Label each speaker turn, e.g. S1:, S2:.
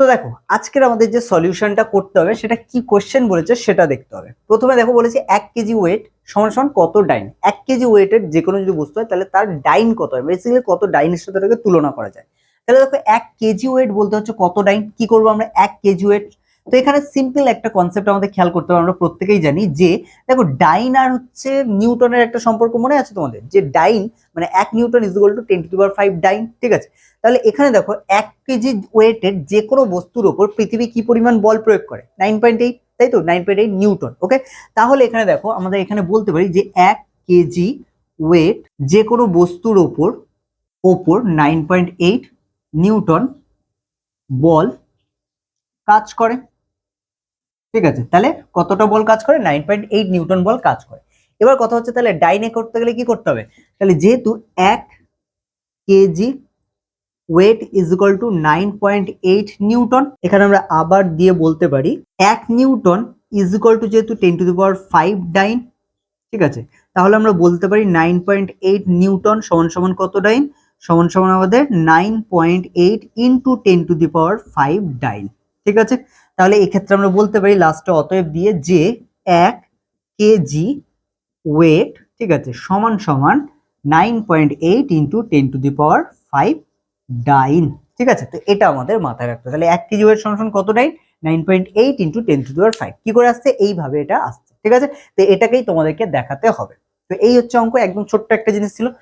S1: তো দেখো, আজকের আমাদের যে সলিউশনটা করতে হবে, সেটা কি কোশ্চেন বলেছে সেটা দেখতে হবে। প্রথমে দেখো বলেছে এক কেজি ওয়েট সমান সমান কত ডাইন এক কেজি ওয়েটের যে কোনো যদি বস্তু হয়, তাহলে তার ডাইন কত হয়? বেসিক্যালি কত ডাইনের সাথে তুলনা করা যায়। তাহলে দেখো, এক কেজি ওয়েট বলতে হচ্ছে কত ডাইন কি করব আমরা? এক কেজি ওয়েট তো এখানে সিম্পল একটা কনসেপ্ট আমাদের খেয়াল করতে হবে, আমরা প্রত্যেকেই জানি যে, দেখো ডাইন আর হচ্ছে নিউটনের একটা সম্পর্ক মনে আছে তোমাদের? যে ডাইন মানে এক newton is equal to ten to power five dyne ঠিক আছে? তাহলে এখানে দেখো এক কেজি ওয়েটের যে কোনো বস্তুর ওপর পৃথিবী কি পরিমাণ বল প্রয়োগ করে? নাইন পয়েন্ট এইট তাই তো? Nine point eight newton okay তাহলে এখানে দেখো আমাদের এখানে বলতে পারি যে এক কেজি ওয়েট যে কোনো বস্তুর ওপর ওপর নাইন পয়েন্ট এইট নিউটন বল কাজ করে। ঠিক আছে? তাহলে কতটা বল কাজ করে? নাইন পয়েন্ট এইট নিউটন বল কাজ করে। এবার কথা হচ্ছে তাহলে ডাইনে করতে গেলে কি করতে হবে? তাহলে যেহেতু এক kg weight is equal to nine point eight newton, এখানে আমরা আবার দিয়ে বলতে পারি, এক নিউটন ইজ ইকুয়াল টু যেহেতু ten to the power five dyne, ঠিক আছে? তাহলে আমরা বলতে পারি নাইন পয়েন্ট এইট নিউটন সমান সমান কত ডাইন? সমান সমান আমাদের nine point eight into ten to the power five dyne. ঠিক আছে? তাহলে এক্ষেত্রে আমরা বলতে পারি লাস্টে অতএব দিয়ে যে এক কেজি ওয়েট ঠিক আছে, সমান সমান nine point eight into ten to the power five dyne ঠিক আছে? তো এটা আমাদের মাথায় রাখতে তাহলে এক কেজি ওয়েট সমান সমান কত dyne nine point eight into ten to the power five কী করে আসছে? এইভাবে এটা আসছে, ঠিক আছে? তো এটাকেই তোমাদেরকে দেখাতে হবে। তো এই হচ্ছে অঙ্ক, একদম ছোট্ট একটা জিনিস ছিল।